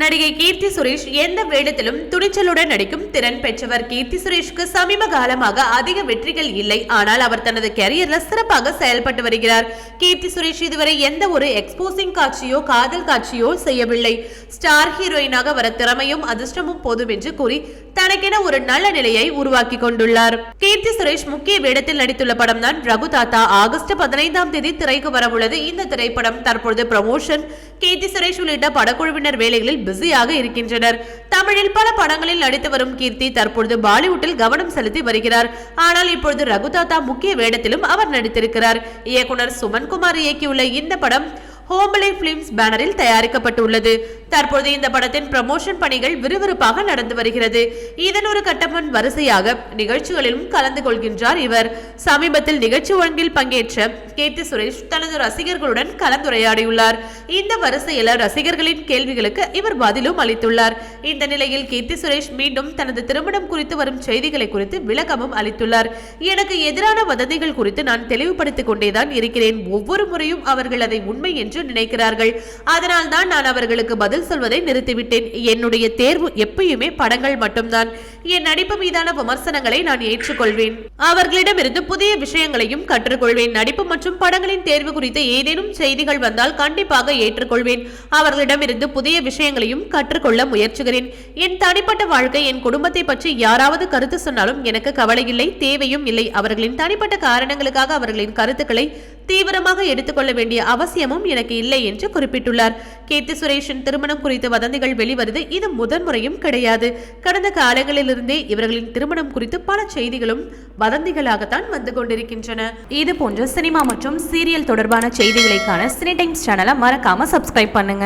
நடிகை கீர்த்தி சுரேஷ் எந்த வேடத்திலும் துணிச்சலுடன் நடிக்கும் திறன் பெற்றவர் கீர்த்தி சுரேஷ்க்கு சமீப காலமாக அதிக வெற்றிகள் இல்லை. ஆனால் அவர் தனது கெரியர்ல சிறப்பாக செயல்பட்டு வருகிறார். கீர்த்தி சுரேஷ் இதுவரை எந்த ஒரு எக்ஸ்போசிங் காட்சியோ காதல் காட்சியோ செய்யவில்லை. ஸ்டார் ஹீரோயினாக வர திறமையும் அதிர்ஷ்டமும் போதும் என்று கூறி தனக்கென ஒரு நல்ல நிலையை உருவாக்கி கொண்டுள்ளார். கீர்த்தி சுரேஷ் முக்கிய வேடத்தில் நடித்துள்ள படம் தான் ரகு தாத்தா. ஆகஸ்ட் பதினைந்தாம் தேதி திரைக்கு வரவுள்ளது. இந்த திரைப்படம் தற்பொழுது ப்ரமோஷன் கீர்த்தி சுரேஷ் உள்ளிட்ட படக்குழுவினர் வேலைகளில் பிஸியாக இருக்கின்றனர். தமிழில் பல படங்களில் நடித்து வரும் கீர்த்தி தற்பொழுது பாலிவுட்டில் கவனம் செலுத்தி வருகிறார். ஆனால் இப்பொழுது ரகுதாத்தா முக்கிய வேடத்திலும் அவர் நடித்திருக்கிறார். இயக்குனர் சுமன்குமார் இயக்கியுள்ள இந்த படம் ஹோம்பலை பிலிம்ஸ் பேனரில் தயாரிக்கப்பட்டுள்ளது. தற்போது இந்த படத்தின் ப்ரமோஷன் பணிகள் விறுவிறுப்பாக நடந்து வருகிறது. இதன் ஒரு கட்டமன் வரிசையாக நிகழ்ச்சிகளிலும் கலந்து கொள்கின்றார் இவர். சமீபத்தில் நிகழ்ச்சி ஒழுங்கில் பங்கேற்ற கீர்த்தி சுரேஷ் தனது ரசிகர்களுடன் கலந்துரையாடியுள்ளார். இந்த வரிசையில் ரசிகர்களின் கேள்விகளுக்கு இவர் பதிலும் அளித்துள்ளார். இந்த நிலையில் கீர்த்தி சுரேஷ் மீண்டும் தனது திருமணம் குறித்து வரும் செய்திகளை குறித்து விளக்கமும் அளித்துள்ளார். எனக்கு எதிரான வதந்திகள் குறித்து நான் தெளிவுபடுத்திக் கொண்டேதான் இருக்கிறேன். ஒவ்வொரு முறையும் அவர்கள் அதை உண்மை என்று நினைக்கிறார்கள். அதனால் தான் நான் அவர்களுக்கு பதில் சொல்வதை நிறுத்திவிட்டேன். என்னுடைய தேர்வு எப்பயுமே படங்கள் மட்டும்தான். என் நடிப்பு மீதான விமர்சனங்களை நான் ஏற்றுக்கொள்வேன். அவர்களிடமிருந்து புதிய விஷயங்களையும் கற்றுக்கொள்வேன். நடிப்பு மற்றும் படங்களின் தேர்வு குறித்த ஏதேனும் செய்திகள் வந்தால் கண்டிப்பாக ஏற்றுக்கொள்வேன். அவர்களிடமிருந்து புதிய விஷயங்களையும் கற்றுக்கொள்ள முயற்சிக்கிறேன். என் தனிப்பட்ட வாழ்க்கை என் குடும்பத்தை பற்றி யாராவது கருத்து சொன்னாலும் எனக்கு கவலை இல்லை தேவையும் இல்லை. அவர்களின் தனிப்பட்ட காரணங்களுக்காக அவர்களின் கருத்துக்களை தீவிரமாக எடுத்துக்கொள்ள வேண்டிய அவசியமும் எனக்கு இல்லை என்று குறிப்பிட்டுள்ளார். கீர்த்தி சுரேஷின் திருமணம் குறித்த வதந்திகள் வெளிவருது. இது முதன்முறையும் கிடையாது. கடந்த காலங்களிலிருந்தே இவர்களின் திருமணம் குறித்து பல செய்திகளும் வதந்திகளாகத்தான் வந்து கொண்டிருக்கின்றன. இது போன்ற சினிமா மற்றும் சீரியல் தொடர்பான செய்திகளைக்கான சினி டைம்ஸ் சேனலை மறக்காம சப்ஸ்கிரைப் பண்ணுங்க.